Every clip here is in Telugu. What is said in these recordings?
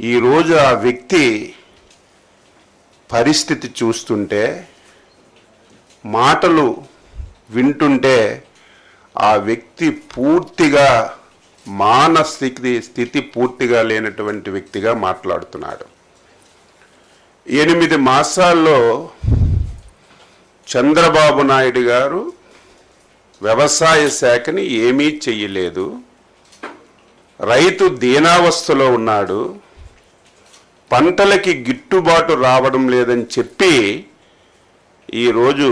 ఈరోజు ఆ వ్యక్తి పరిస్థితి చూస్తుంటే మాటలు వింటుంటే ఆ వ్యక్తి పూర్తిగా మానస్థితి స్థితి పూర్తిగా లేనటువంటి వ్యక్తిగా మాట్లాడుతున్నాడు. ఎనిమిది మాసాల్లో చంద్రబాబు నాయుడు గారు వ్యవసాయ శాఖని ఏమీ చెయ్యలేదు. రైతు దీనావస్థలో ఉన్నాడు. పంటలకి గిట్టుబాటు రావడం లేదని చెప్పి ఈరోజు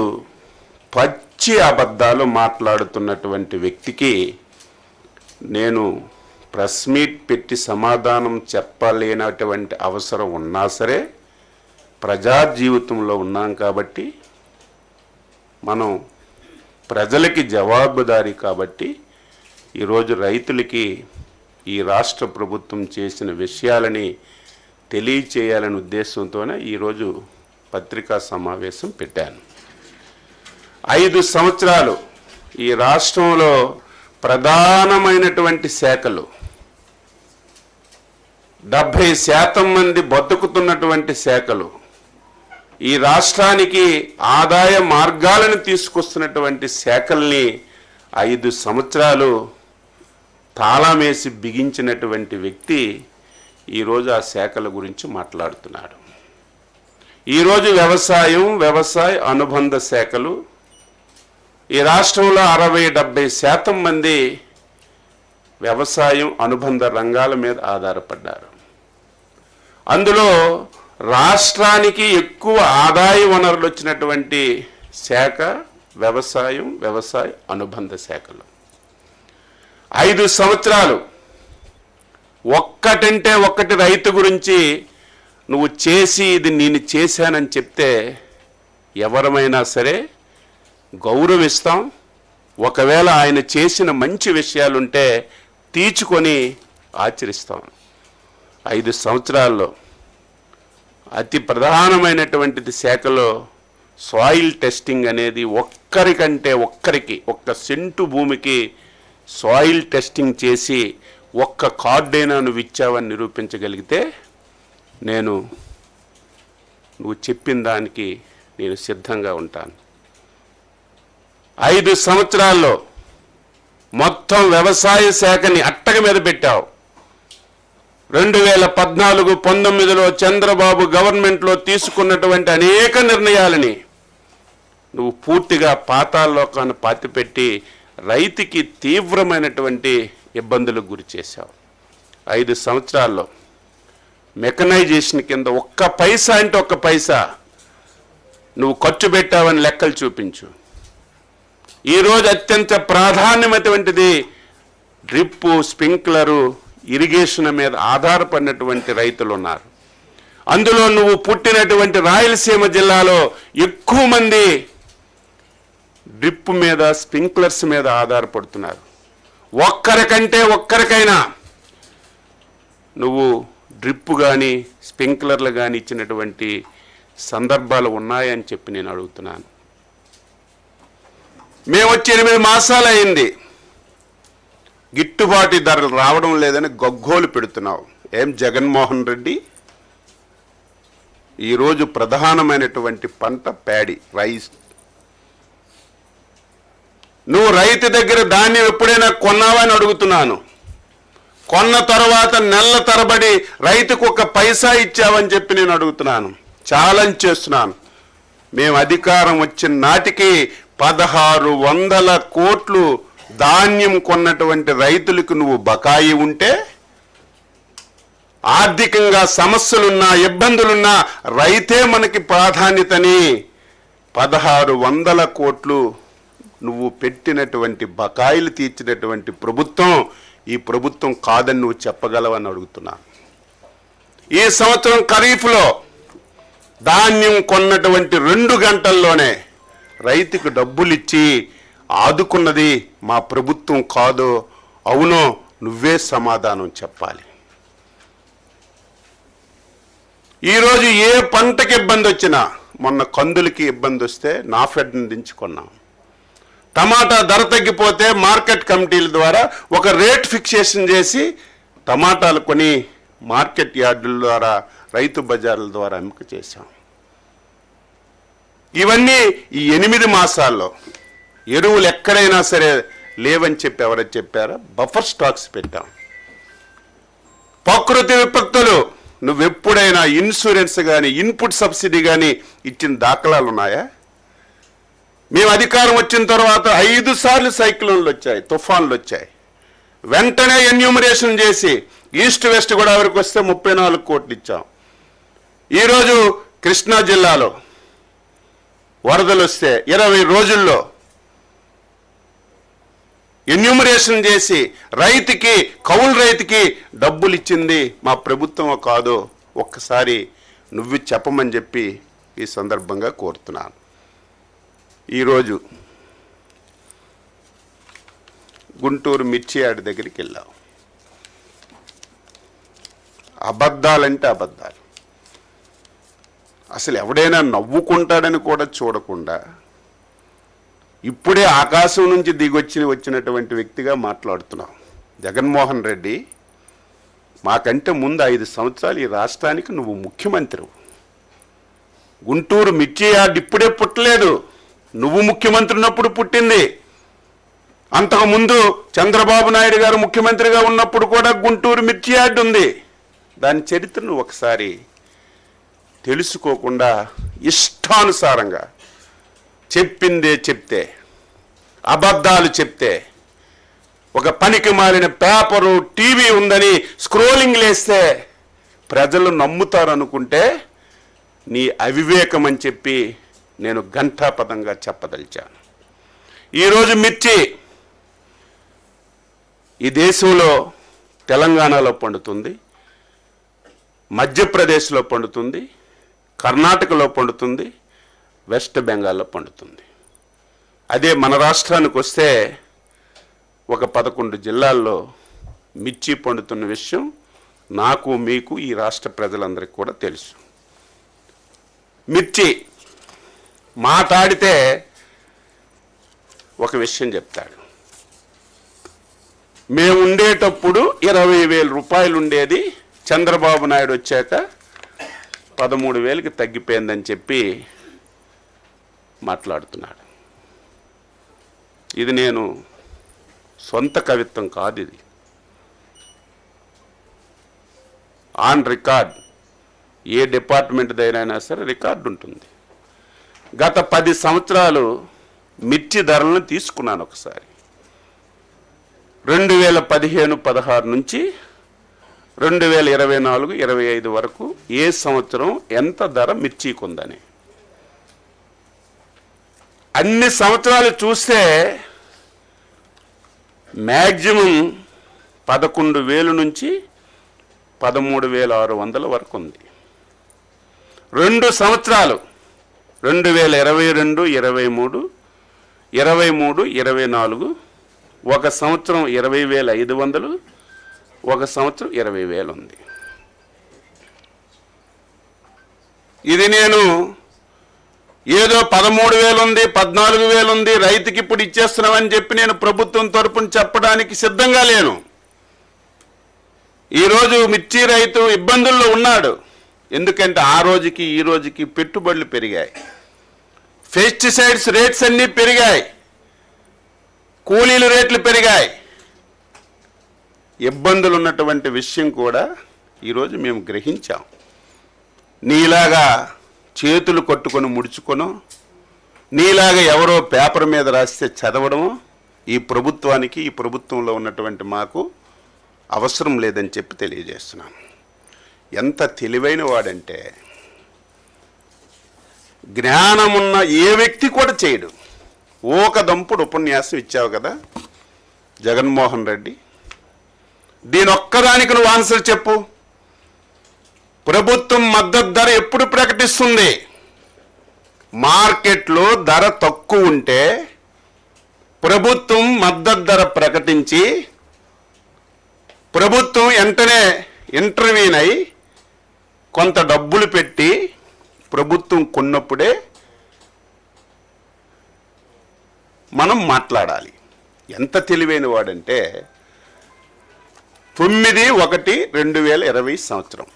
పచ్చి అబద్ధాలు మాట్లాడుతున్నటువంటి వ్యక్తికి నేను ప్రెస్ మీట్ పెట్టి సమాధానం చెప్పలేనటువంటి అవసరం ఉన్నా సరే ప్రజా జీవితంలో ఉన్నాం కాబట్టి మనం ప్రజలకి జవాబుదారీ కాబట్టి ఈరోజు రైతులకి ఈ రాష్ట్ర ప్రభుత్వం చేసిన విషయాలని తెలియచేయాలనే ఉద్దేశంతోనే ఈరోజు పత్రికా సమావేశం పెట్టాను. ఐదు సంవత్సరాలు ఈ రాష్ట్రంలో ప్రధానమైనటువంటి శాఖలు డెబ్భై శాతం మంది బతుకుతున్నటువంటి శాఖలు ఈ రాష్ట్రానికి ఆదాయ మార్గాలను తీసుకొస్తున్నటువంటి శాఖల్ని ఐదు సంవత్సరాలు తాళమేసి బిగించినటువంటి వ్యక్తి ఈరోజు ఆ శాఖల గురించి మాట్లాడుతున్నాడు. ఈరోజు వ్యవసాయం వ్యవసాయ అనుబంధ శాఖలు ఈ రాష్ట్రంలో అరవై డెబ్బై శాతం మంది వ్యవసాయం అనుబంధ రంగాల మీద ఆధారపడ్డారు. అందులో రాష్ట్రానికి ఎక్కువ ఆదాయ వనరులు వచ్చినటువంటి శాఖ వ్యవసాయం వ్యవసాయ అనుబంధ శాఖలు. ఐదు సంవత్సరాలు ఒక్కటంటే ఒక్కటి రైతు గురించి నువ్వు చేసి ఇది నేను చేశానని చెప్తే ఎవరమైనా సరే గౌరవిస్తాం. ఒకవేళ ఆయన చేసిన మంచి విషయాలుంటే తీర్చుకొని ఆచరిస్తాం. ఐదు సంవత్సరాల్లో అతి ప్రధానమైనటువంటిది శాఖలో సాయిల్ టెస్టింగ్ అనేది ఒక్కరికంటే ఒక్కరికి ఒక్క సెంటు భూమికి సాయిల్ టెస్టింగ్ చేసి ఒక్క కార్డైనా నువ్వు ఇచ్చావని నిరూపించగలిగితే నేను నువ్వు చెప్పిన దానికి నేను సిద్ధంగా ఉంటాను. ఐదు సంవత్సరాల్లో మొత్తం వ్యవసాయ శాఖని అట్టక మీద పెట్టావు. రెండు వేల పద్నాలుగు పంతొమ్మిదిలో చంద్రబాబు గవర్నమెంట్లో తీసుకున్నటువంటి అనేక నిర్ణయాలని నువ్వు పూర్తిగా పాతాల్లోకాన్ని పాతిపెట్టి రైతుకి తీవ్రమైనటువంటి ఇబ్బందులకు గురి చేశావు. ఐదు సంవత్సరాల్లో మెకనైజేషన్ కింద ఒక్క పైసా అంటే ఒక్క పైసా నువ్వు ఖర్చు పెట్టావని లెక్కలు చూపించు. ఈరోజు అత్యంత ప్రాధాన్యమైనటువంటిది డ్రిప్పు స్ప్రింక్లరు ఇరిగేషన్ మీద ఆధారపడినటువంటి రైతులు ఉన్నారు. అందులో నువ్వు పుట్టినటువంటి రాయలసీమ జిల్లాలో ఎక్కువ మంది డ్రిప్ మీద స్ప్రింక్లర్స్ మీద ఆధారపడుతున్నారు. ఒక్కరికంటే ఒక్కరికైనా నువ్వు డ్రిప్ కానీ స్ప్రింక్లర్లు కానీ ఇచ్చినటువంటి సందర్భాలు ఉన్నాయని చెప్పి నేను అడుగుతున్నాను. మేము వచ్చి ఎనిమిది మాసాలు అయింది. గిట్టుబాటు ధరలు రావడం లేదని గగ్గోలు పెడుతున్నావు. ఏం జగన్మోహన్ రెడ్డి? ఈరోజు ప్రధానమైనటువంటి పంట ప్యాడీ రైస్ నువ్వు రైతు దగ్గర ధాన్యం ఎప్పుడైనా కొన్నావని అడుగుతున్నాను. కొన్న తర్వాత నెలల తరబడి రైతుకు ఒక పైసా ఇచ్చావని చెప్పి నేను అడుగుతున్నాను. ఛాలెంజ్ చేస్తున్నాను. మేము అధికారం వచ్చిన నాటికి పదహారు వందల కోట్లు ధాన్యం కొన్నటువంటి రైతులకు నువ్వు బకాయి ఉంటే ఆర్థికంగా సమస్యలున్నా ఇబ్బందులున్నా రైతే మనకి ప్రాధాన్యతని పదహారు వందల కోట్లు నువ్వు పెట్టినటువంటి బకాయిలు తీర్చినటువంటి ప్రభుత్వం ఈ ప్రభుత్వం కాదని నువ్వు చెప్పగలవని అడుగుతున్నా. ఈ సంవత్సరం ఖరీఫ్లో ధాన్యం కొన్నటువంటి రెండు గంటల్లోనే రైతుకు డబ్బులు ఇచ్చి ఆదుకున్నది మా ప్రభుత్వం కాదో అవునో నువ్వే సమాధానం చెప్పాలి. ఈరోజు ఏ పంటకి ఇబ్బంది వచ్చినా మొన్న కందులకి ఇబ్బంది వస్తే నా ఫెడ్ని దించుకున్నాం. టమాటా ధర తగ్గిపోతే మార్కెట్ కమిటీల ద్వారా ఒక రేట్ ఫిక్సేషన్ చేసి టమాటాలు కొని మార్కెట్ యార్డుల ద్వారా రైతు బజార్ల ద్వారా ఎంపిక చేశాం. ఇవన్నీ ఈ ఎనిమిది మాసాల్లో ఎరువులు ఎక్కడైనా సరే లేవని చెప్పి ఎవరైనా చెప్పారా? బఫర్ స్టాక్స్ పెట్టాం. ప్రకృతి విపత్తులు నువ్వెప్పుడైనా ఇన్సూరెన్స్ కానీ ఇన్పుట్ సబ్సిడీ కానీ ఇచ్చిన దాఖలాలు ఉన్నాయా? మేము అధికారం వచ్చిన తర్వాత ఐదు సార్లు సైక్లోన్లు వచ్చాయి తుఫాన్లు వచ్చాయి. వెంటనే ఎన్యూమరేషన్ చేసి ఈస్ట్ వెస్ట్ గోదావరికి వస్తే ముప్పై నాలుగు కోట్లు ఇచ్చాం. ఈరోజు కృష్ణా జిల్లాలో వరదలు వస్తే ఇరవై రోజుల్లో ఎన్యూమరేషన్ చేసి రైతుకి కౌలు రైతుకి డబ్బులు ఇచ్చింది మా ప్రభుత్వం కాదు ఒక్కసారి నువ్వు చెప్పమని చెప్పి ఈ సందర్భంగా కోరుతున్నాను. ఈరోజు గుంటూరు మిర్చి యార్డ్ దగ్గరికి వెళ్ళాం. అబద్ధాలంటే అబద్ధాలు. అసలు ఎవడైనా నవ్వుకుంటాడని కూడా చూడకుండా ఇప్పుడే ఆకాశం నుంచి దిగొచ్చి వచ్చినటువంటి వ్యక్తిగా మాట్లాడుతున్నాం. జగన్మోహన్ రెడ్డి మాకంటే ముందు ఐదు సంవత్సరాలు ఈ రాష్ట్రానికి నువ్వు ముఖ్యమంత్రి గుంటూరు మిర్చి యార్డ్ ఇప్పుడే పుట్టలేదు. నువ్వు ముఖ్యమంత్రి ఉన్నప్పుడు పుట్టింది. అంతకుముందు చంద్రబాబు నాయుడు గారు ముఖ్యమంత్రిగా ఉన్నప్పుడు కూడా గుంటూరు మిర్చి యార్డ్ ఉంది. దాని చరిత్రను ఒకసారి తెలుసుకోకుండా ఇష్టానుసారంగా చెప్పిందే చెప్తే అబద్ధాలు చెప్తే ఒక పనికి మారిన పేపరు టీవీ ఉందని స్క్రోలింగ్ లేస్తే ప్రజలు నమ్ముతారనుకుంటే నీ అవివేకం అని చెప్పి నేను ఘంటాపదంగా చెప్పదలిచాను. ఈరోజు మిర్చి ఈ దేశంలో తెలంగాణలో పండుతుంది మధ్యప్రదేశ్లో పండుతుంది కర్ణాటకలో పండుతుంది వెస్ట్ బెంగాల్లో పండుతుంది. అదే మన రాష్ట్రానికి వస్తే ఒక పదకొండు జిల్లాల్లో మిర్చి పండుతున్న విషయం నాకు మీకు ఈ రాష్ట్ర ప్రజలందరికీ కూడా తెలుసు. మిర్చి మాట్లాడితే ఒక విషయం చెప్తాడు. మేము ఉండేటప్పుడు ఇరవై వేల రూపాయలు ఉండేది. చంద్రబాబు నాయుడు వచ్చాక పదమూడు వేలకి తగ్గిపోయిందని చెప్పి మాట్లాడుతున్నాడు. ఇది నేను సొంత కవిత్వం కాదు ఇది. ఆన్ రికార్డ్ ఏ డిపార్ట్మెంట్దైనా సరే రికార్డు ఉంటుంది గత పది సంవత్సరాలు మిర్చి ధరలను తీసుకున్నాను ఒకసారి. రెండు వేల పదిహేను పదహారు నుంచి రెండు వేల ఇరవై నాలుగు ఇరవై ఐదు వరకు ఏ సంవత్సరం ఎంత ధర మిర్చికి ఉందని అన్ని సంవత్సరాలు చూస్తే మ్యాక్సిమం పదకొండు వేలు నుంచి పదమూడు వేల ఆరు వందల వరకు ఉంది. రెండు సంవత్సరాలు రెండు వేల ఇరవై రెండు ఇరవై మూడు ఇరవై మూడు ఇరవై నాలుగు ఒక సంవత్సరం ఇరవై వేల ఐదు వందలు ఒక సంవత్సరం ఇరవై వేలు ఉంది ఇది నేను ఏదో పదమూడు వేలు ఉంది పద్నాలుగు వేలు ఉంది రైతుకి ఇప్పుడు ఇచ్చేస్తున్నామని చెప్పి నేను ప్రభుత్వం తరపున చెప్పడానికి సిద్ధంగా లేను. ఈరోజు మిర్చి రైతు ఇబ్బందుల్లో ఉన్నాడు. ఎందుకంటే ఆ రోజుకి ఈ రోజుకి పెట్టుబడులు పెరిగాయి. పెస్టిసైడ్స్ రేట్స్ అన్నీ పెరిగాయి. కూలీల రేట్లు పెరిగాయి. ఇబ్బందులు ఉన్నటువంటి విషయం కూడా ఈరోజు మేము గ్రహించాం. నీలాగా చేతులు కొట్టుకొని ముడుచుకొను నీలాగా ఎవరో పేపర్ మీద రాస్తే చదవడము ఈ ప్రభుత్వానికి ఈ ప్రభుత్వంలో ఉన్నటువంటి మాకు అవసరం లేదని చెప్పి తెలియజేస్తున్నాను ఎంత తెలివైన వాడంటే జ్ఞానమున్న ఏ వ్యక్తి కూడా చేయడు. ఓక దంపుడు ఉపన్యాసం ఇచ్చావు కదా జగన్మోహన్ రెడ్డి. దీని ఒక్కదానికి నువ్వు ఆన్సర్ చెప్పు. ప్రభుత్వం మద్దతు ధర ఎప్పుడు ప్రకటిస్తుంది? మార్కెట్లో ధర తక్కువ ఉంటే ప్రభుత్వం మద్దతు ధర ప్రకటించి ప్రభుత్వం వెంటనే ఇంటర్వ్యూన్ అయి కొంత డబ్బులు పెట్టి ప్రభుత్వం కొన్నప్పుడే మనం మాట్లాడాలి. ఎంత తెలివైన వాడంటే తొమ్మిది ఒకటి రెండు వేల ఇరవై సంవత్సరం.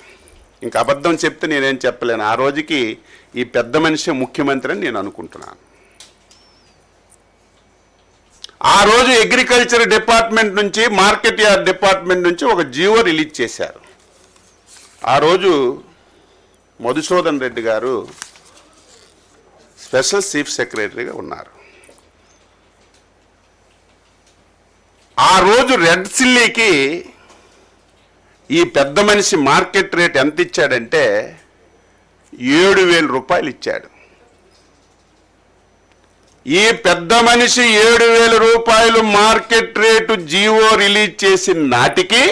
ఇంకా అబద్ధం చెప్తే నేనేం చెప్పలేను. ఆ రోజుకి ఈ పెద్ద మనిషి ముఖ్యమంత్రి అని నేను అనుకుంటున్నాను. ఆ రోజు అగ్రికల్చర్ డిపార్ట్మెంట్ నుంచి మార్కెట్ యార్డ్ డిపార్ట్మెంట్ నుంచి ఒక జీవో రిలీజ్ చేశారు. ఆ రోజు మధుసూదన్ రెడ్డి గారు స్పెషల్ చీఫ్ సెక్రటరీగా ఉన్నారు. ఆ రోజు రెడ్ చిల్లీకి ఈ పెద్ద మనిషి మార్కెట్ రేట్ ఎంత ఇచ్చాడంటే ఏడు వేల రూపాయలు ఇచ్చాడు. ఈ పెద్ద మనిషి ఏడు వేల రూపాయలు మార్కెట్ రేటు జీవో రిలీజ్ చేసిన నాటికి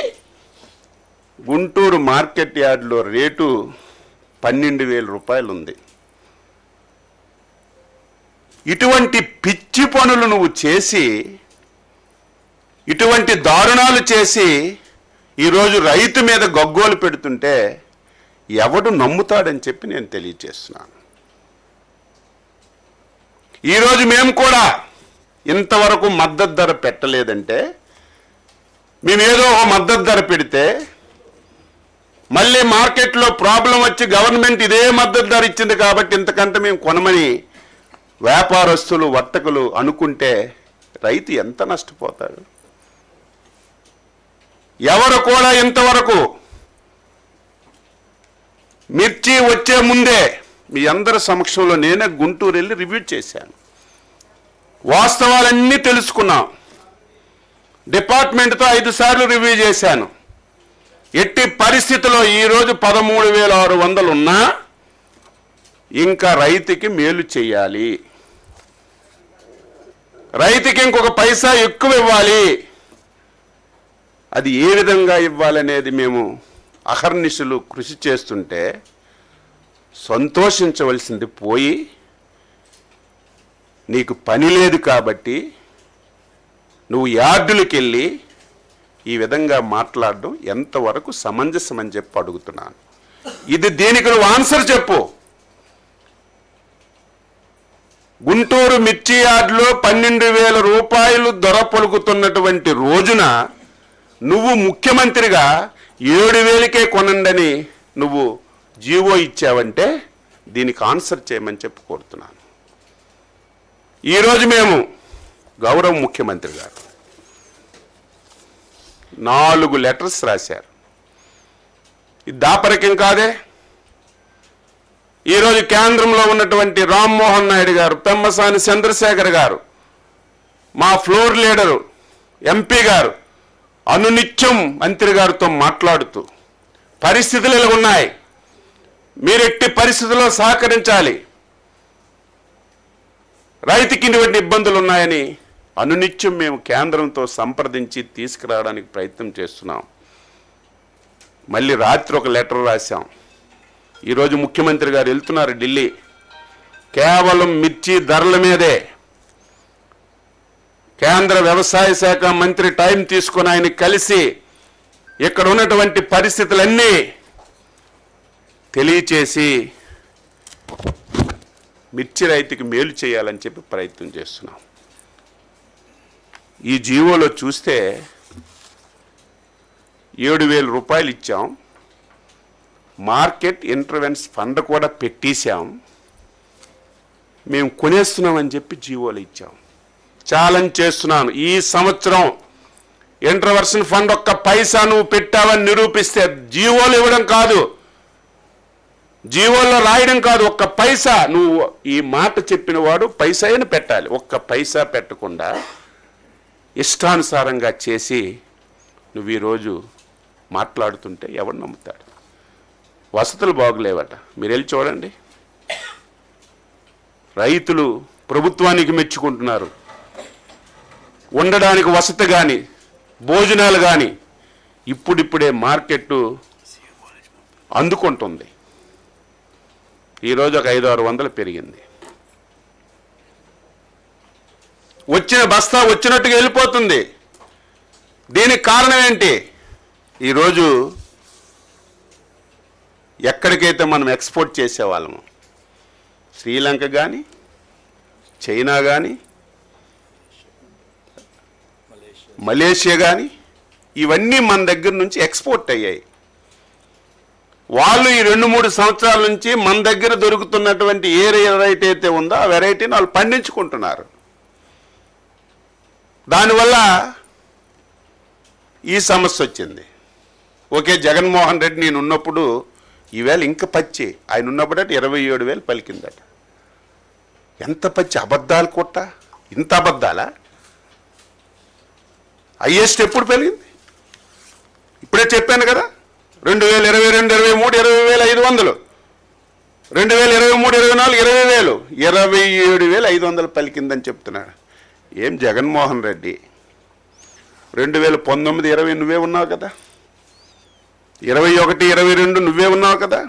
గుంటూరు మార్కెట్ యార్డ్లో రేటు పన్నెండు వేల రూపాయలు ఉంది ఇటువంటి పిచ్చి పనులు నువ్వు చేసి ఇటువంటి దారుణాలు చేసి ఈరోజు రైతు మీద గగ్గోలు పెడుతుంటే ఎవడు నమ్ముతాడని చెప్పి నేను తెలియజేస్తున్నాను ఈరోజు మేము కూడా ఇంతవరకు మద్దతు ధర పెట్టలేదంటే మేమేదో ఒక మద్దతు ధర పెడితే మళ్ళీ మార్కెట్లో ప్రాబ్లం వచ్చి గవర్నమెంట్ ఇదే మద్దతు ధర ఇచ్చింది కాబట్టి ఇంతకంటే మేము కొనమని వ్యాపారస్తులు వర్తకులు అనుకుంటే రైతు ఎంత నష్టపోతాడు? ఎవరు కూడా ఇంతవరకు మిర్చి వచ్చే ముందే మీ అందరి సమక్షంలో నేనే గుంటూరు వెళ్ళి రివ్యూ చేశాను. వాస్తవాలన్నీ తెలుసుకున్నాం. డిపార్ట్మెంట్తో ఐదు సార్లు రివ్యూ చేశాను. ఎట్టి పరిస్థితిలో ఈరోజు పదమూడు వేల ఆరు వందలు ఉన్నా ఇంకా రైతుకి మేలు చేయాలి. రైతుకి ఇంకొక పైసా ఎక్కువ ఇవ్వాలి. అది ఏ విధంగా ఇవ్వాలనేది మేము అహర్నిశలు కృషి చేస్తుంటే సంతోషించవలసింది పోయి నీకు పని లేదు కాబట్టి నువ్వు యార్డులకు వెళ్ళి ఈ విధంగా మాట్లాడడం ఎంతవరకు సమంజసం అని చెప్పి అడుగుతున్నాను. ఇది దీనికి నువ్వు ఆన్సర్ చెప్పు. గుంటూరు మిర్చి యార్డులో పన్నెండు వేల రూపాయలు దొరపలుకుతున్నటువంటి రోజున నువ్వు ముఖ్యమంత్రిగా ఏడు వేలకే కొనండని నువ్వు జీవో ఇచ్చావంటే దీనికి ఆన్సర్ చేయమని చెప్పి కోరుతున్నాను. ఈరోజు మేము గౌరవ ముఖ్యమంత్రి గారు నాలుగు లెటర్స్ రాశారు. ఇది దాపరికం కాదే? ఈరోజు కేంద్రంలో ఉన్నటువంటి రామ్మోహన్ నాయుడు గారు పెమ్మసాని చంద్రశేఖర్ గారు మా ఫ్లోర్ లీడరు ఎంపీ గారు అనునిత్యం మంత్రి గారితో మాట్లాడుతూ పరిస్థితులు ఇలా ఉన్నాయి. మీరు ఎట్టి పరిస్థితుల్లో సహకరించాలి? రైతుకి ఇటువంటి ఇబ్బందులు ఉన్నాయని అనునిత్యం మేము కేంద్రంతో సంప్రదించి తీసుకురావడానికి ప్రయత్నం చేస్తున్నాం. మళ్ళీ రాత్రి ఒక లెటర్ రాశాం. ఈరోజు ముఖ్యమంత్రి గారు వెళ్తున్నారు ఢిల్లీ. కేవలం మిర్చి ధరల మీదే. కేంద్ర వ్యవసాయ శాఖ మంత్రి టైం తీసుకుని ఆయన కలిసి ఇక్కడ ఉన్నటువంటి పరిస్థితులన్నీ తెలియచేసి మిర్చి రైతుకి మేలు చేయాలని చెప్పి ప్రయత్నం చేస్తున్నాం. ఈ జీవోలో చూస్తే ఏడు వేల రూపాయలు ఇచ్చాం. మార్కెట్ ఇంటర్వెన్స్ ఫండ్ కూడా పెట్టేశాం. మేము కొనేస్తున్నామని చెప్పి జీవోలు ఇచ్చాం. ఛాలెంజ్ చేస్తున్నాను. ఈ సంవత్సరం ఇంటర్వర్షన్ ఫండ్ ఒక్క పైసా నువ్వు పెట్టావని నిరూపిస్తే జీవోలు ఇవ్వడం కాదు. జీవోల్లో రాయడం కాదు. ఒక్క పైసా నువ్వు ఈ మాట చెప్పిన వాడు పైసా అయినా పెట్టాలి. ఒక్క పైసా పెట్టకుండా ఇష్టానుసారంగా చేసి నువ్వు ఈరోజు మాట్లాడుతుంటే ఎవరు నమ్ముతాడు? వసతులు బాగులేవట. మీరు వెళ్ళి చూడండి. రైతులు ప్రభుత్వానికి మెచ్చుకుంటున్నారు. ఉండడానికి వసతి కానీ భోజనాలు కానీ ఇప్పుడిప్పుడే మార్కెట్ అందుకుంటుంది. ఈరోజు ఒక ఐదు ఆరు వందలు పెరిగింది. వచ్చిన బస్తా వచ్చినట్టుగా వెళ్ళిపోతుంది. దీనికి కారణం ఏంటి? ఈరోజు ఎక్కడికైతే మనం ఎక్స్పోర్ట్ చేసేవాళ్ళము శ్రీలంక కానీ చైనా కానీ మలేషియా కానీ ఇవన్నీ మన దగ్గర నుంచి ఎక్స్పోర్ట్ అయ్యాయి. వాళ్ళు ఈ రెండు మూడు సంవత్సరాల నుంచి మన దగ్గర దొరుకుతున్నటువంటి ఏ వెరైటీ అయితే ఉందో ఆ వెరైటీని వాళ్ళు పండించుకుంటున్నారు. దానివల్ల ఈ సమస్య వచ్చింది. ఓకే జగన్మోహన్ రెడ్డి నేను ఉన్నప్పుడు ఈవేళ ఇంకా పచ్చి. ఆయన ఉన్నప్పుడట ఇరవై ఏడు వేలు పలికిందట. ఎంత పచ్చి? అబద్ధాలు కొట్ట? ఇంత అబద్ధాలా? హయ్యెస్ట్ ఎప్పుడు పెరిగింది ఇప్పుడే చెప్పాను కదా. రెండు వేల ఇరవై రెండు ఇరవై మూడు ఇరవై వేల ఐదు వందలు. రెండు వేల ఇరవై మూడు ఇరవై నాలుగు ఇరవై వేలు. ఇరవై ఏడు వేలు ఐదు వందలు పలికిందని చెప్తున్నాడు. ఏం జగన్మోహన్ రెడ్డి? రెండు వేల పంతొమ్మిది ఇరవై నువ్వే ఉన్నావు కదా? ఇరవై ఒకటి ఇరవై రెండు నువ్వే ఉన్నావు కదా?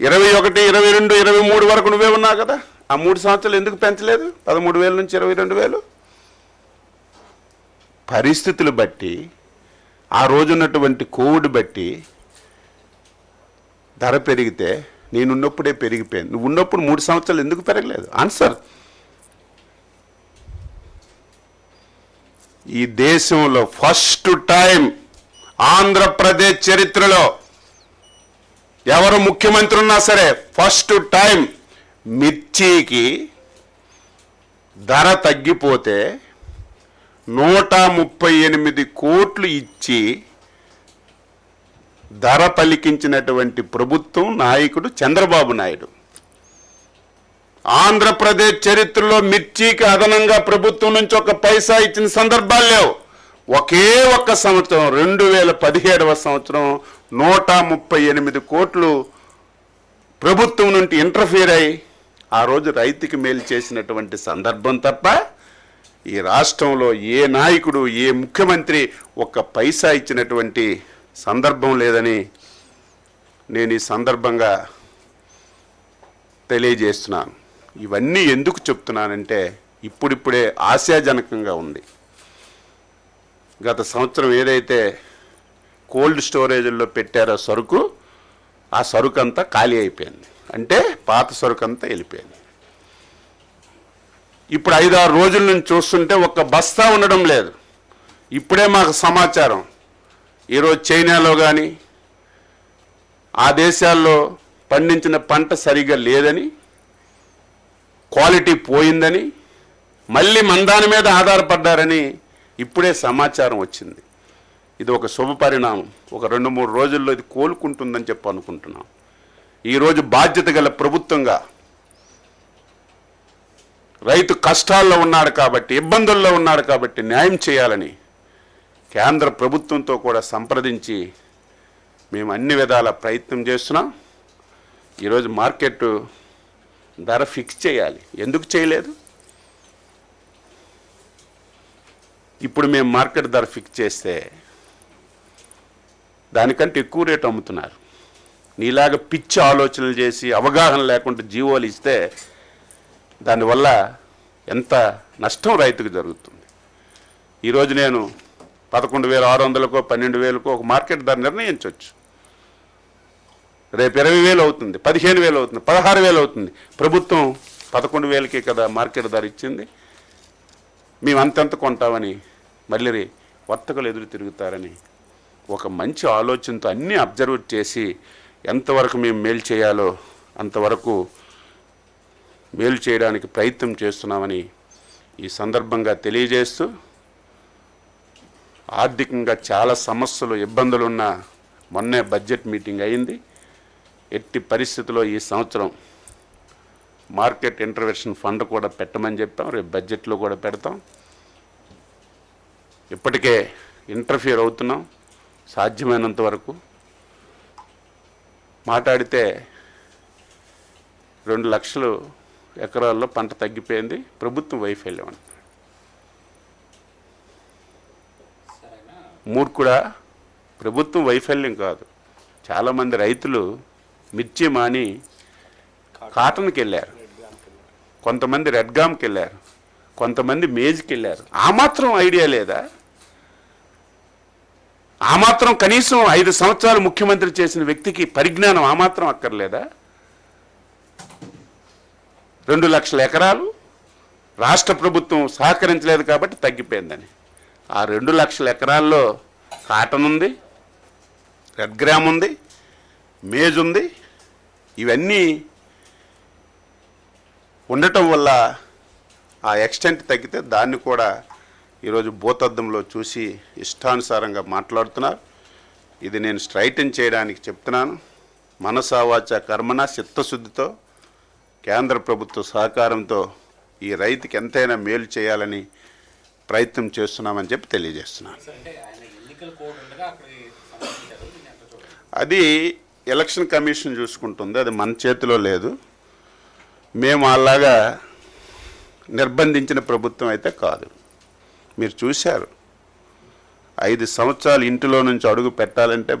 ఇరవై ఒకటి ఇరవై రెండు ఇరవై మూడు వరకు నువ్వే ఉన్నావు కదా? ఆ మూడు సంవత్సరాలు ఎందుకు పెంచలేదు? పదమూడు వేల నుంచి ఇరవై రెండు వేలు? పరిస్థితులు బట్టి ఆ రోజున్నటువంటి కోవిడ్ బట్టి ధర పెరిగితే నేనున్నప్పుడే పెరిగిపోయాను. నువ్వు ఉన్నప్పుడు మూడు సంవత్సరాలు ఎందుకు పెరగలేదు? ఆన్సర్ ఈ దేశంలో ఫస్ట్ టైం ఆంధ్రప్రదేశ్ చరిత్రలో ఎవరు ముఖ్యమంత్రి ఉన్నా సరే ఫస్ట్ టైం మిర్చికి ధర తగ్గిపోతే నూట ముప్పై ఎనిమిది కోట్లు ఇచ్చి ధర పలికించినటువంటి ప్రభుత్వం నాయకుడు చంద్రబాబు నాయుడు. ఆంధ్రప్రదేశ్ చరిత్రలో మిర్చికి అదనంగా ప్రభుత్వం నుంచి ఒక పైసా ఇచ్చిన సందర్భాలు లేవు. ఒకే ఒక్క సంవత్సరం రెండు వేల పదిహేడవ సంవత్సరం నూట ముప్పై ఎనిమిది కోట్లు ప్రభుత్వం నుండి ఇంటర్ఫీర్ అయి ఆ రోజు రైతుకి మేలు చేసినటువంటి సందర్భం తప్ప ఈ రాష్ట్రంలో ఏ నాయకుడు ఏ ముఖ్యమంత్రి ఒక్క పైసా ఇచ్చినటువంటి సందర్భం లేదని నేను ఈ సందర్భంగా తెలియజేస్తున్నాను. ఇవన్నీ ఎందుకు చెప్తున్నానంటే ఇప్పుడిప్పుడే ఆశాజనకంగా ఉంది. గత సంవత్సరం ఏదైతే కోల్డ్ స్టోరేజ్లో పెట్టారో సరుకు ఆ సరుకు అంతా ఖాళీ అయిపోయింది. అంటే పాత సరుకు అంతా వెళ్ళిపోయింది. ఇప్పుడు ఐదారు రోజుల నుంచి చూస్తుంటే ఒక్క బస్తా ఉండడం లేదు. ఇప్పుడే మాకు సమాచారం. ఈరోజు చైనాలో కానీ ఆ దేశాల్లో పండించిన పంట సరిగా లేదని క్వాలిటీ పోయిందని మళ్ళీ మందాని మీద ఆధారపడ్డారని ఇప్పుడే సమాచారం వచ్చింది. ఇది ఒక శుభ పరిణామం. ఒక రెండు మూడు రోజుల్లో ఇది కోలుకుంటుందని చెప్పి అనుకుంటున్నాం. ఈరోజు బాధ్యత గల ప్రభుత్వంగా రైతు కష్టాల్లో ఉన్నాడు కాబట్టి ఇబ్బందుల్లో ఉన్నాడు కాబట్టి న్యాయం చేయాలని కేంద్ర ప్రభుత్వంతో కూడా సంప్రదించి మేము అన్ని విధాల ప్రయత్నం చేస్తున్నాం. ఈరోజు మార్కెట్ ధర ఫిక్స్ చేయాలి. ఎందుకు చేయలేదు? ఇప్పుడు మేము మార్కెట్ ధర ఫిక్స్ చేస్తే దానికంటే ఎక్కువ రేటు అమ్ముతున్నారు. నీలాగా పిచ్చి ఆలోచనలు చేసి అవగాహన లేకుండా జీవోలు ఇస్తే దానివల్ల ఎంత నష్టం రైతుకు జరుగుతుంది. ఈరోజు నేను పదకొండు వేల ఆరు వందలకో పన్నెండు వేలకో ఒక మార్కెట్ ధర నిర్ణయించవచ్చు రేపు ఇరవై వేలు అవుతుంది పదిహేను వేలు అవుతుంది పదహారు వేలు అవుతుంది. ప్రభుత్వం పదకొండు వేలకే కదా మార్కెట్ ధర ఇచ్చింది. మేము అంతెంత కొంటామని మళ్ళీ వర్తకులు ఎదురు తిరుగుతారని ఒక మంచి ఆలోచనతో అన్నీ అబ్జర్వ్ చేసి ఎంతవరకు మేము మేలు చేయాలో అంతవరకు మేలు చేయడానికి ప్రయత్నం చేస్తున్నామని ఈ సందర్భంగా తెలియజేస్తూ ఆర్థికంగా చాలా సమస్యలు ఇబ్బందులు ఉన్న మొన్నే బడ్జెట్ మీటింగ్ అయింది. ఎట్టి పరిస్థితుల్లో ఈ సంవత్సరం మార్కెట్ ఇంటర్వెన్షన్ ఫండ్ కూడా పెట్టమని చెప్పాం రేపు బడ్జెట్లో కూడా పెడతాం. ఇప్పటికే ఇంటర్ఫియర్ అవుతున్నాం సాధ్యమైనంత వరకు. మాట్లాడితే రెండు లక్షలు ఎకరాల్లో పంట తగ్గిపోయింది ప్రభుత్వం వైఫల్యం అంటున్నాడు మూర్ఖుడా ప్రభుత్వం వైఫల్యం కాదు. చాలామంది రైతులు మిర్చి మాని కాటన్కి వెళ్ళారు కొంతమంది రెడ్గామ్కి వెళ్ళారు కొంతమంది మేజ్కి వెళ్ళారు ఆ మాత్రం ఐడియా లేదా? ఆ మాత్రం కనీసం ఐదు సంవత్సరాలు ముఖ్యమంత్రి చేసిన వ్యక్తికి పరిజ్ఞానం ఆ మాత్రం అక్కర్లేదా? రెండు లక్షల ఎకరాలు రాష్ట్ర ప్రభుత్వం సహకరించలేదు కాబట్టి తగ్గిపోయిందని. ఆ రెండు లక్షల ఎకరాల్లో కాటన్ ఉంది రెడ్ గ్రామ్ ఉంది మేజ్ ఉంది. ఇవన్నీ ఉండటం వల్ల ఆ ఎక్స్టెంట్ తగ్గితే దాన్ని కూడా ఈరోజు భూతద్దంలో చూసి ఇష్టానుసారంగా మాట్లాడుతున్నారు. ఇది నేను స్ట్రైటన్ చేయడానికి చెప్తున్నాను. మనసావాచ కర్మన చిత్తశుద్ధితో కేంద్ర ప్రభుత్వ సహకారంతో ఈ రైతుకి ఎంతైనా మేలు చేయాలని ప్రయత్నం చేస్తున్నామని చెప్పి తెలియజేస్తున్నాను. అది ఎలక్షన్ కమిషన్ చూసుకుంటుంది అది మన చేతిలో లేదు. మేము అలాగా నిర్బంధించిన ప్రభుత్వం అయితే కాదు. మీరు చూశారు. ఐదు సంవత్సరాలు ఇంటిలో నుంచి అడుగు పెట్టాలంటే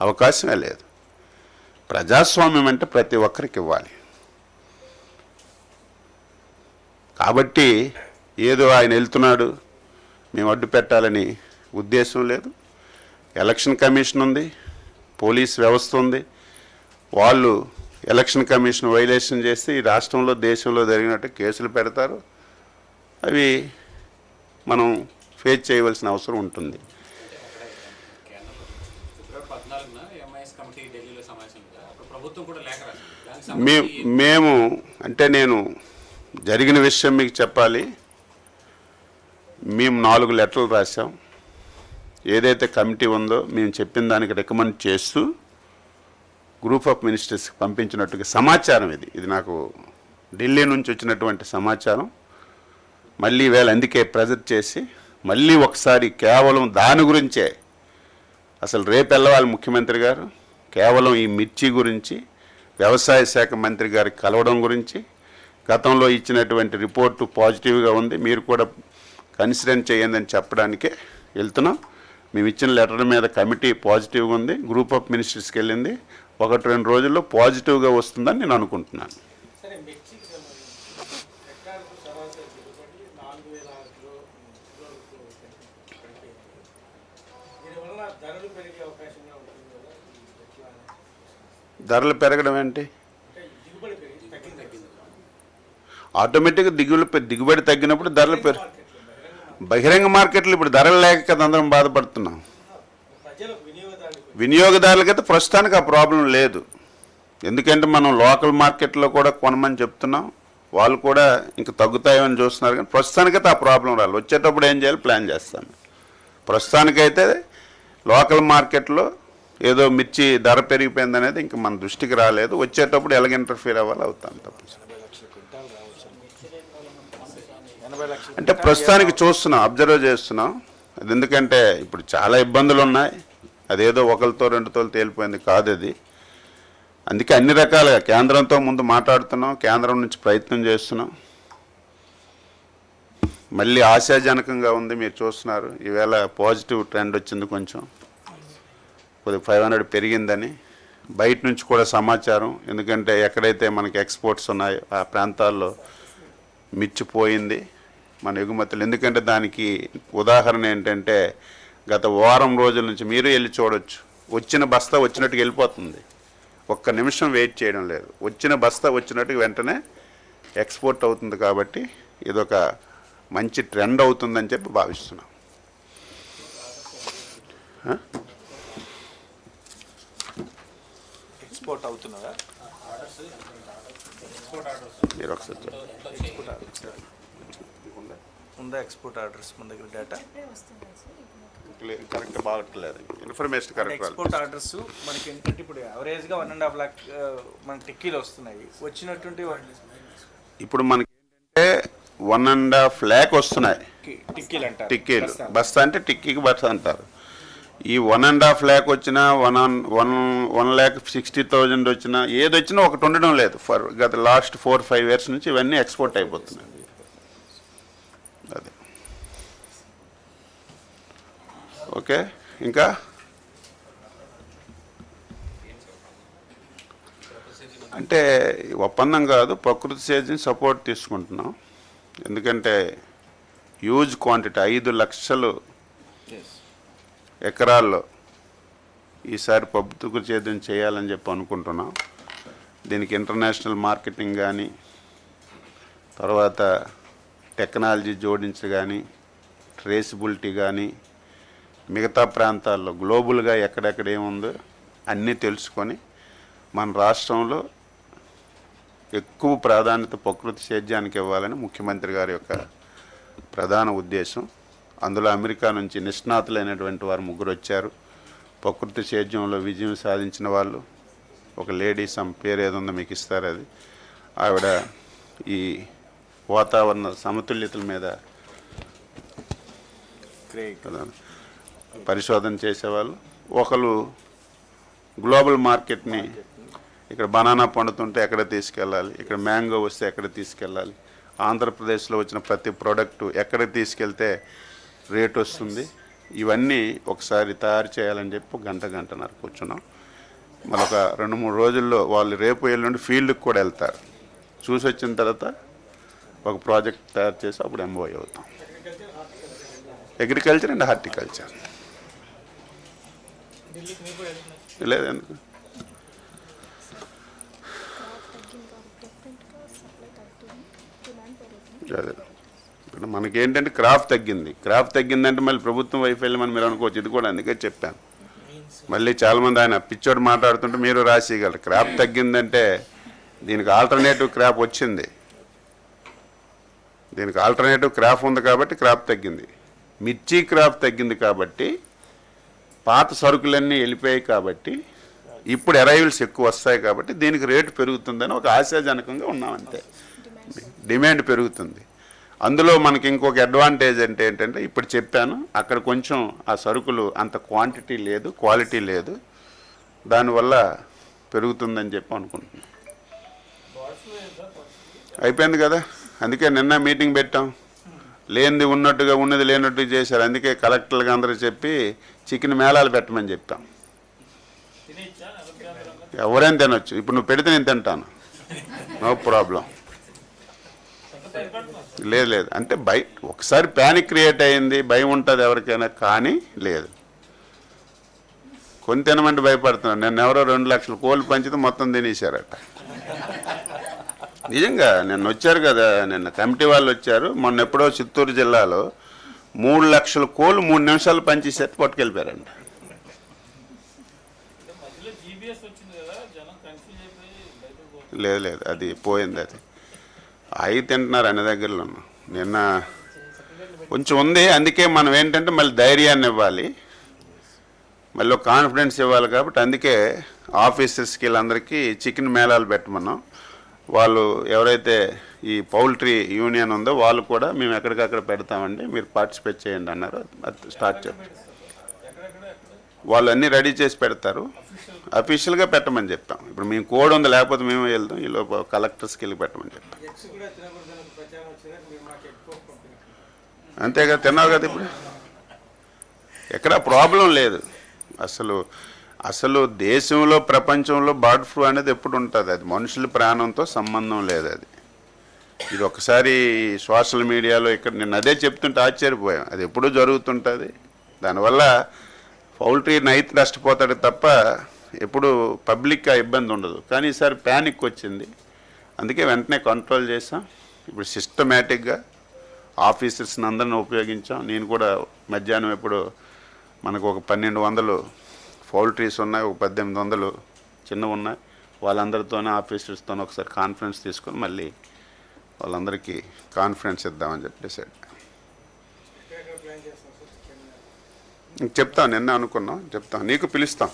అవకాశమే లేదు. ప్రజాస్వామ్యం అంటే ప్రతి ఒక్కరికి ఇవ్వాలి. కాబట్టి ఏదో ఆయన వెళ్తున్నాడు మేము అడ్డు పెట్టాలని ఉద్దేశం లేదు. ఎలక్షన్ కమిషన్ ఉంది పోలీస్ వ్యవస్థ ఉంది. వాళ్ళు ఎలక్షన్ కమిషన్ వైలేషన్ చేస్తే ఈ రాష్ట్రంలో దేశంలో జరిగినట్టు కేసులు పెడతారు. అవి మనం ఫేస్ చేయవలసిన అవసరం ఉంటుంది. మే మేము అంటే నేను జరిగిన విషయం మీకు చెప్పాలి. మేము నాలుగు లెటర్లు రాసాం ఏదైతే కమిటీ ఉందో మేము చెప్పిన దానికి రికమెండ్ చేస్తూ గ్రూప్ ఆఫ్ మినిస్టర్స్కి పంపించినట్టుగా సమాచారం ఇది. ఇది నాకు ఢిల్లీ నుంచి వచ్చినటువంటి సమాచారం. మళ్ళీ వేళ అందుకే ప్రెజెంట్ చేసి మళ్ళీ ఒకసారి కేవలం దాని గురించే. అసలు రేపు వెళ్ళవాలి ముఖ్యమంత్రి గారు. కేవలం ఈ మిర్చి గురించి వ్యవసాయ శాఖ మంత్రి గారి కలవడం గురించి గతంలో ఇచ్చినటువంటి రిపోర్టు పాజిటివ్గా ఉంది. మీరు కూడా కన్సిడర్ చేయండి అని చెప్పడానికే వెళ్తున్నాం. మేము ఇచ్చిన లెటర్ మీద కమిటీ పాజిటివ్గా ఉంది గ్రూప్ ఆఫ్ మినిస్టర్స్కి వెళ్ళింది. ఒకటి రెండు రోజుల్లో పాజిటివ్గా వస్తుందని నేను అనుకుంటున్నాను. ధరలు పెరిగే పెరగడం ఏంటి? పెరిగి ఆటోమేటిక్గా దిగుబడి దిగుబడి తగ్గినప్పుడు ధరలు పెరు మార్కెట్లో బహిరంగ మార్కెట్లు ఇప్పుడు ధరలు లేక కదా అందరం బాధపడుతున్నాం. వినియోగదారులకైతే ప్రస్తుతానికి ఆ ప్రాబ్లం లేదు. ఎందుకంటే మనం లోకల్ మార్కెట్లో కూడా కొనమని చెప్తున్నాం. వాళ్ళు కూడా ఇంక తగ్గుతాయని చూస్తున్నారు కానీ ప్రస్తుతానికైతే ఆ ప్రాబ్లం రాలి వచ్చేటప్పుడు ఏం చేయాలి? ప్లాన్ చేస్తాను ప్రస్తుతానికైతే లోకల్ మార్కెట్లో ఏదో మిర్చి ధర పెరిగిపోయింది అనేది ఇంక మన దృష్టికి రాలేదు. వచ్చేటప్పుడు ఎలాగ ఇంటర్ఫీర్ అవ్వాలి? అవుతాను తప్ప ఎనభై లక్షలు అంటే ప్రస్తుతానికి చూస్తున్నాం అబ్జర్వ్ చేస్తున్నాం. అది ఎందుకంటే ఇప్పుడు చాలా ఇబ్బందులు ఉన్నాయి. అదేదో ఒకరితో రెండుతో తేలిపోయింది కాదు అది. అందుకే అన్ని రకాలుగా కేంద్రంతో ముందు మాట్లాడుతున్నాం కేంద్రం నుంచి ప్రయత్నం చేస్తున్నాం. మళ్ళీ ఆశాజనకంగా ఉంది మీరు చూస్తున్నారు. ఈవేళ పాజిటివ్ ట్రెండ్ వచ్చింది కొంచెం. కొద్దిగా ఫైవ్ హండ్రెడ్ పెరిగిందని. బయట నుంచి కూడా సమాచారం ఎందుకంటే ఎక్కడైతే మనకి ఎక్స్పోర్ట్స్ ఉన్నాయో ఆ ప్రాంతాల్లో మిర్చిపోయింది మన ఎగుమతులు. ఎందుకంటే దానికి ఉదాహరణ ఏంటంటే గత వారం రోజుల నుంచి మీరు వెళ్ళి చూడొచ్చు. వచ్చిన బస్తా వచ్చినట్టుగా వెళ్ళిపోతుంది. ఒక్క నిమిషం వెయిట్ చేయడం లేదు. వచ్చిన బస్తా వచ్చినట్టుగా వెంటనే ఎక్స్పోర్ట్ అవుతుంది కాబట్టి ఇదొక మంచి ట్రెండ్ అవుతుందని చెప్పి భావిస్తున్నాం. ఎక్స్పోర్ట్ అవుతున్నదా? మీరు ఒకసారి. ఉందా ఎక్స్పోర్ట్ ఆర్డర్స్ మన దగ్గర డేటా క్లియర్- కరెక్ట్ బాగట్లేదు ఇన్ఫర్మేషన్ కరెక్ట్ ఎక్స్పోర్ట్ ఆర్డర్స్ మనకి ఏంటంటే ఇప్పుడు యావరేజ్గా వన్ అండ్ హాఫ్ లాక్ మనకి టిక్కీలు వస్తున్నాయి. వచ్చినటువంటి ఇప్పుడు మనకి ఏంటంటే వన్ అండ్ హాఫ్ ల్యాక్ వస్తున్నాయి. టిక్కీ- టిక్కీలు అంటారు. టిక్కీలు బస్తా. అంటే టిక్కీకి బస్తా అంటారు. ఈ వన్ అండ్ హాఫ్ ల్యాక్ వచ్చినా one one one lakh sixty thousand వచ్చినా ఏది వచ్చినా ఒకటి ఉండడం లేదు. ఫర్ గత లాస్ట్ ఫోర్ ఫైవ్ ఇయర్స్ నుంచి ఇవన్నీ ఎక్స్పోర్ట్ అయిపోతున్నాయి. ఓకే? ఇంకా? అంటే ఒప్పందం కాదు ప్రకృతి సేద్యం సపోర్ట్ తీసుకుంటున్నాం. ఎందుకంటే హ్యూజ్ క్వాంటిటీ ఐదు లక్షలు ఎకరాల్లో ఈసారి ప్రభుత్వ సేద్యం చేయాలని చెప్పి అనుకుంటున్నాం. దీనికి ఇంటర్నేషనల్ మార్కెటింగ్ కానీ తర్వాత టెక్నాలజీ జోడించి కానీ ట్రేసిబిలిటీ కానీ మిగతా ప్రాంతాల్లో గ్లోబల్గా ఎక్కడెక్కడ ఏముందో అన్నీ తెలుసుకొని మన రాష్ట్రంలో ఎక్కువ ప్రాధాన్యత ప్రకృతి సేద్యానికి ఇవ్వాలని ముఖ్యమంత్రి గారి యొక్క ప్రధాన ఉద్దేశం. అందులో అమెరికా నుంచి నిష్ణాతులైనటువంటి వారు ముగ్గురు వచ్చారు. ప్రకృతి సేద్యంలో విజయం సాధించిన వాళ్ళు. ఒక లేడీ సమ్ పేరు ఏదో మీకు ఇస్తారు అది. ఆవిడ ఈ వాతావరణ సమతుల్యతల మీద పరిశోధన చేసేవాళ్ళు. ఒకరు గ్లోబల్ మార్కెట్ని ఇక్కడ బనానా పండుతుంటే ఎక్కడ తీసుకెళ్ళాలి ఇక్కడ మ్యాంగో వస్తే ఎక్కడ తీసుకెళ్ళాలి ఆంధ్రప్రదేశ్లో వచ్చిన ప్రతి ప్రోడక్ట్ ఎక్కడ తీసుకెళ్తే రేట్ వస్తుంది ఇవన్నీ ఒకసారి తయారు చేయాలని చెప్పి గంట గంటన్నర కూర్చున్నాం. మళ్ళీ రెండు మూడు రోజుల్లో వాళ్ళు రేపు ఎల్లుండి ఫీల్డ్కి కూడా వెళ్తారు. చూసి వచ్చిన తర్వాత ఒక ప్రాజెక్ట్ తయారు చేసి అప్పుడు ఎంబోయ్ అవుతాం. Agriculture and horticulture. లేదు ఎందుకు? అదే. ఇక్కడ మనకేంటంటే క్రాప్ తగ్గింది. క్రాప్ తగ్గిందంటే మళ్ళీ ప్రభుత్వం వైఫల్యం అని మీరు అనుకోవచ్చు. ఇది కూడా అందుకే చెప్పాను. మళ్ళీ చాలామంది ఆయన పిచ్చోడు మాట్లాడుతుంటే మీరు రాసేయగలరు. క్రాప్ తగ్గిందంటే దీనికి ఆల్టర్నేటివ్ క్రాప్ వచ్చింది. దీనికి ఆల్టర్నేటివ్ క్రాప్ ఉంది కాబట్టి క్రాప్ తగ్గింది. మిర్చి క్రాప్ తగ్గింది కాబట్టి పాత సరుకులన్నీ వెళ్ళిపోయాయి కాబట్టి ఇప్పుడు అరైవల్స్ ఎక్కువ వస్తాయి కాబట్టి దీనికి రేటు పెరుగుతుందని ఒక ఆశాజనకంగా ఉన్నామంతే డిమాండ్ పెరుగుతుంది. అందులో మనకి ఇంకొక అడ్వాంటేజ్ అంటే ఏంటంటే ఇప్పుడు చెప్పాను అక్కడ కొంచెం ఆ సరుకులు అంత క్వాంటిటీ లేదు క్వాలిటీ లేదు. దానివల్ల పెరుగుతుందని చెప్పి అనుకుంటున్నాను అయిపోయింది కదా? అందుకే నిన్న మీటింగ్ పెట్టాం. లేనిది ఉన్నట్టుగా ఉన్నది లేనట్టుగా చేశారు. అందుకే కలెక్టర్లకు అందరూ చెప్పి చికెన్ మేళాలు పెట్టమని చెప్పాం ఎవరైనా తినొచ్చు? ఇప్పుడు నువ్వు పెడితే నేను తింటాను. No problem. లేదు లేదు. అంటే భయ ఒకసారి ప్యానిక్ క్రియేట్ అయింది భయం ఉంటుంది ఎవరికైనా కానీ లేదు. కొని తినమంటే భయపడుతున్నాను నేను ఎవరో రెండు లక్షలు కోళ్ళు పంచితే మొత్తం తినేశారట. నిజంగా నిన్న వచ్చారు కదా నిన్న కమిటీ వాళ్ళు వచ్చారు. మొన్న ఎప్పుడో చిత్తూరు జిల్లాలో మూడు లక్షల కోళ్ళు మూడు నిమిషాలు పంచేసేది పట్టుకెళ్ళిపోయారంట. లేదు లేదు అది పోయింది అది. అవి తింటున్నారు అన్ని దగ్గరలో నిన్న కొంచెం ఉంది అందుకే మనం ఏంటంటే మళ్ళీ ధైర్యాన్ని ఇవ్వాలి. మళ్ళీ కాన్ఫిడెన్స్ ఇవ్వాలి కాబట్టి అందుకే ఆఫీసర్స్కి వీళ్ళందరికీ చికెన్ మేళాలు పెట్టమన్నాం. వాళ్ళు ఎవరైతే ఈ పౌల్ట్రీ యూనియన్ ఉందో వాళ్ళు కూడా మేము ఎక్కడికక్కడ పెడతామండి మీరు పార్టిసిపేట్ చేయండి అన్నారు. అది స్టార్ట్ చేస్తాం వాళ్ళు అన్నీ రెడీ చేసి పెడతారు. అఫీషియల్గా పెట్టమని చెప్తాం. ఇప్పుడు మేము కోడ్ ఉంది లేకపోతే మేము వెళ్తాం ఈ లోపల కలెక్టర్స్కి వెళ్ళి పెట్టమని చెప్తాం. అంతేగా తిన్నావు కదా ఇప్పుడు? ఎక్కడ ప్రాబ్లం లేదు. అసలు అసలు దేశంలో ప్రపంచంలో బర్డ్ ఫ్లూ అనేది ఎప్పుడు ఉంటుంది? అది మనుషుల ప్రాణంతో సంబంధం లేదు అది. ఇది ఒకసారి సోషల్ మీడియాలో ఇక్కడ నేను అదే చెప్తుంటే ఆశ్చర్యపోయాం. అది ఎప్పుడూ జరుగుతుంటుంది. దానివల్ల పౌల్ట్రీ నైట్ నష్టపోతాడు తప్ప ఎప్పుడు పబ్లిక్ ఇబ్బంది ఉండదు. కానీ ఈసారి ప్యానిక్ వచ్చింది. అందుకే వెంటనే కంట్రోల్ చేసాం ఇప్పుడు సిస్టమేటిక్గా ఆఫీసర్స్ని అందరిని ఉపయోగించాం. నేను కూడా మధ్యాహ్నం ఎప్పుడు మనకు ఒక పన్నెండు వందలు పౌల్ట్రీస్ ఉన్నాయి ఒక పద్దెనిమిది వందలు చిన్నవి ఉన్నాయి. వాళ్ళందరితోనే ఆఫీసర్స్తో ఒకసారి కాన్ఫరెన్స్ తీసుకొని మళ్ళీ వాళ్ళందరికీ కాన్ఫరెన్స్ ఇద్దామని చెప్పి డిసైడ్ ఎక్కడెక్కడ నిన్న అనుకున్నాం. చెప్తాను నీకు పిలుస్తాం.